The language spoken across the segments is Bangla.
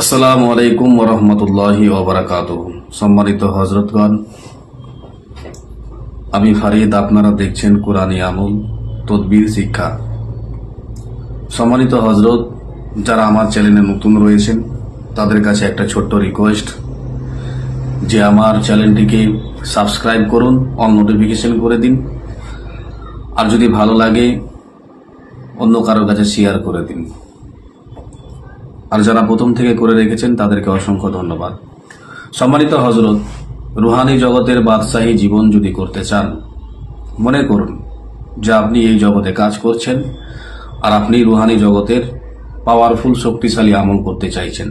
আসসালামু আলাইকুম ওরহমতুল্লাহি ওবরাকাত সম্মানিত হজরতগণ আমি ফারিদ, আপনারা দেখছেন কোরআনী আমল, তদবির শিক্ষা। সম্মানিত হজরত যারা আমার চ্যানেলে নতুন রয়েছেন, তাদের কাছে একটা ছোট্ট রিকোয়েস্ট যে আমার চ্যানেলটিকে সাবস্ক্রাইব করুন অন নোটিফিকেশন করে দিন, আর যদি ভালো লাগে, অন্য কারোর কাছে শেয়ার করে দিন। আর যারা প্রথম থেকে করে রেখেছেন, তাদেরকে অসংখ্য ধন্যবাদ। সম্মানিত হজরত রুহানি জগতের বাদশাহী জীবন যদি করতে চান, মনে করুন যে আপনি এই জগতে কাজ করছেন আর আপনি রুহানি জগতের পাওয়ারফুল শক্তিশালী আমল করতে চাইছেন।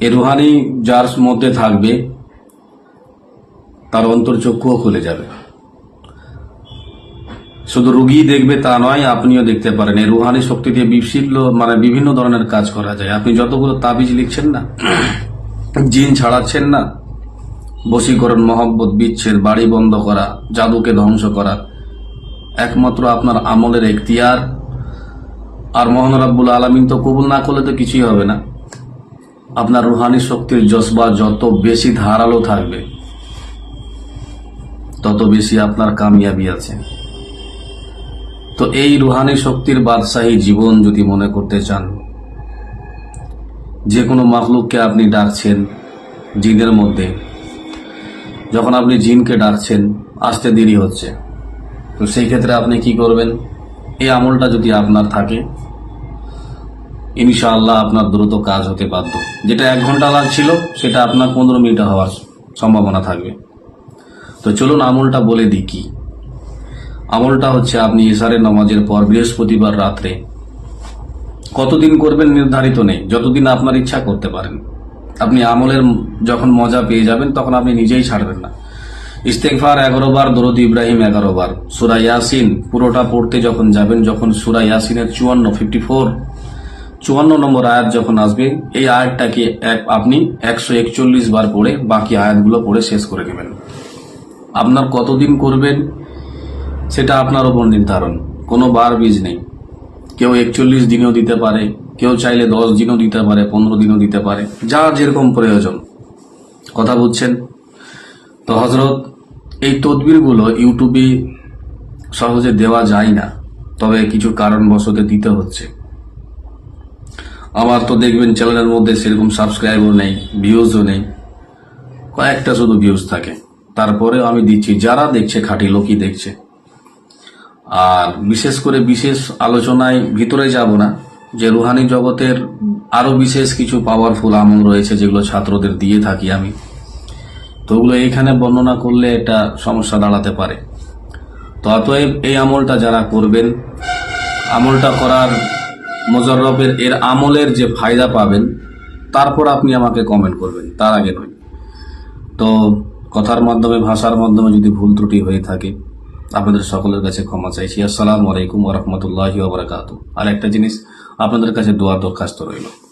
এ রুহানি যার মধ্যে থাকবে, তার অন্তর্চক্ষুও খুলে যাবে। শুধু রুগী দেখবে তা নয়, আপনিও দেখতে পারেন। এই রুহানি শক্তি দিয়ে বিশিল্য মানে বিভিন্ন ধরনের কাজ করা যায়। আপনি যতগুলো তাবিজ লিখছেন না, জিন ছাড়াচ্ছেন না, বশীকরণ, মহব্বত, বিচ্ছেদ, বাড়ি বন্ধ করা, জাদুকে ধ্বংস করা, একমাত্র আপনার আমলের এখতিয়ার। আর মোহন রাব্বুল আলমিন তো কবুল না করলে তো কিছুই হবে না। আপনার রুহানি শক্তির জজবা যত বেশি ধারালো থাকবে, তত বেশি আপনার কামিয়াবি আছে। তো এই রুহানি শক্তির বাদশাহী জীবন যদি মনে করতে চান, যে কোনো মাখলুককে আপনি ডাকছেন জিনের মধ্যে। যখন আপনি জিনকে ডাকছেন, আসতে দেরি হচ্ছে। তো সেই ক্ষেত্রে আপনি কি করবেন? এই আমলটা যদি আপনার থাকে, ইনশাআল্লাহ আপনার দ্রুত কাজ হতে বাধ্য। যেটা এক ঘণ্টা লাগছিল, সেটা আপনার পনেরো মিনিটে হওয়ার সম্ভাবনা থাকবে। তো চলুন আমলটা বলে দিই কি। আমলটা হচ্ছে আপনি ইশারের নামাজের পর বৃহস্পতিবার রাত্রে। কতদিন করবেন নির্ধারিত নেই, যতদিন আপনার ইচ্ছা করতে পারেন। আপনি আমলের যখন মজা পেয়ে যাবেন, তখন আপনি নিজেই ছাড়বেন না। ইস্তেকফার এগারো বার, দরদ ইব্রাহিম এগারো বার। সুরা ইয়াসিন পুরোটা পড়তে যখন যাবেন, যখন সুরা ইয়াসিনের চুয়ান্ন ফিফটি ফোর চুয়ান্ন নম্বর আয়াত যখন আসবে, এই আয়াতটাকে আপনি একশো একচল্লিশ বার পড়ে বাকি আয়াতগুলো পড়ে শেষ করে নেবেন। আপনার কতদিন করবেন সেটা আপনার ওপর নির্ধারণ। কোনো বার বীজ নেই। কেউ একচল্লিশ দিনেও দিতে পারে, কেউ চাইলে দশ দিনও দিতে পারে, পনেরো দিনও দিতে পারে যা যেরকম প্রয়োজন। কথা বুঝছেন? তো হজরত এই তদবিরগুলো ইউটিউবে সহজে দেওয়া যায় না, তবে কিছু কারণবশত দিতে হচ্ছে। আমার তো দেখবেন চ্যানেলের মধ্যে সেরকম সাবস্ক্রাইবও নেই ভিউজও নেই। কয়েকটা শুধু ভিউজ থাকে। তারপরেও আমি দিচ্ছি, যারা দেখছে খাঁটি লোকই দেখছে। আর বিশেষ করে বিশেষ আলোচনায় ভিতরে যাব না, যে রুহানি জগতের আরও বিশেষ কিছু পাওয়ারফুল আমল রয়েছে যেগুলো ছাত্রদের দিয়ে থাকি আমি। তো ওগুলো এইখানে বর্ণনা করলে এটা সমস্যা দাঁড়াতে পারে। তো অতএব এই আমলটা যারা করবেন, আমলটা করার মোজাররফের এর আমলের যে ফায়দা পাবেন, তারপর আপনি আমাকে কমেন্ট করবেন, তার আগে নয়। তো কথার মাধ্যমে, ভাষার মাধ্যমে যদি ভুল ত্রুটি হয়ে থাকে আপনাদের সকলের কাছে ক্ষমা চাইছি। আসসালামু আলাইকুম ওরহমতুল্লাহ ওবরাকাত আর একটা জিনিস, আপনাদের কাছে দোয়া দরখাস্ত রইল।